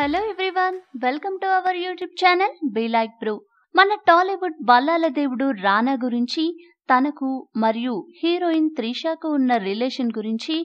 Hello everyone welcome to our YouTube channel be like pro మన Tollywood Ballala దేవుడు రానా గురించి తనకు మరియు హీరోయిన్ త్రిషాకు ఉన్న రిలేషన్ గురించి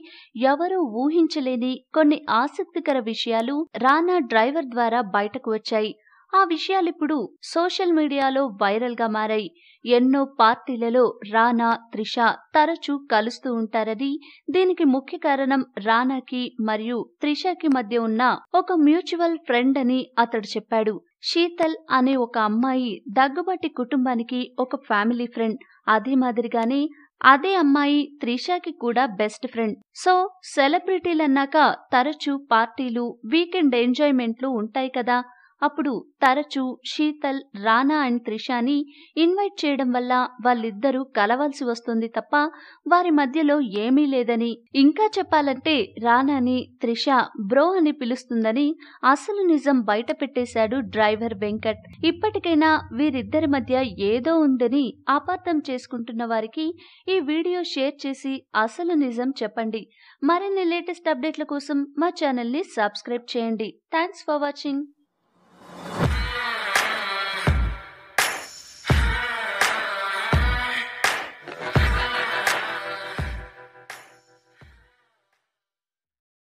ఎవరూ ఊహించలేని కొన్ని ఆసక్తికర విషయాలు రానా డ్రైవర్ ద్వారా బయటకు వచ్చాయి. ఆ విషయాలిప్పుడు సోషల్ మీడియాలో వైరల్గా మారాయి. ఎన్నో పార్టీలలో రానా త్రిష తరచూ కలుస్తూ ఉంటారని దీనికి ముఖ్య కారణం రానాకి మరియు త్రిషకి మధ్య ఉన్న ఒక మ్యూచువల్ ఫ్రెండ్ అని అతడు చెప్పాడు. శీతల్ అనే ఒక అమ్మాయి దగ్గుబాటి కుటుంబానికి ఒక ఫ్యామిలీ ఫ్రెండ్. అదే మాదిరిగానే అదే అమ్మాయి త్రిషాకి కూడా బెస్ట్ ఫ్రెండ్. సో సెలబ్రిటీలన్నాక తరచూ పార్టీలు వీకెండ్ ఎంజాయ్మెంట్లు ఉంటాయి కదా. అప్పుడు తరచూ శీతల్ రానా అండ్ త్రిషాని ఇన్వైట్ చేయడం వల్ల వాళ్ళిద్దరూ కలవాల్సి వస్తుంది తప్ప వారి మధ్యలో ఏమీ లేదని. ఇంకా చెప్పాలంటే రానాని త్రిష బ్రో అని పిలుస్తుందని అసలు నిజం బయట పెట్టేశాడు డ్రైవర్ వెంకట్. ఇప్పటికైనా వీరిద్దరి మధ్య ఏదో ఉందని అపార్థం చేసుకుంటున్న వారికి ఈ వీడియో షేర్ చేసి అసలు నిజం చెప్పండి. మరిన్ని లేటెస్ట్ అప్డేట్ల కోసం మా ఛానల్ని సబ్స్క్రైబ్ చేయండి. Thanks for watching.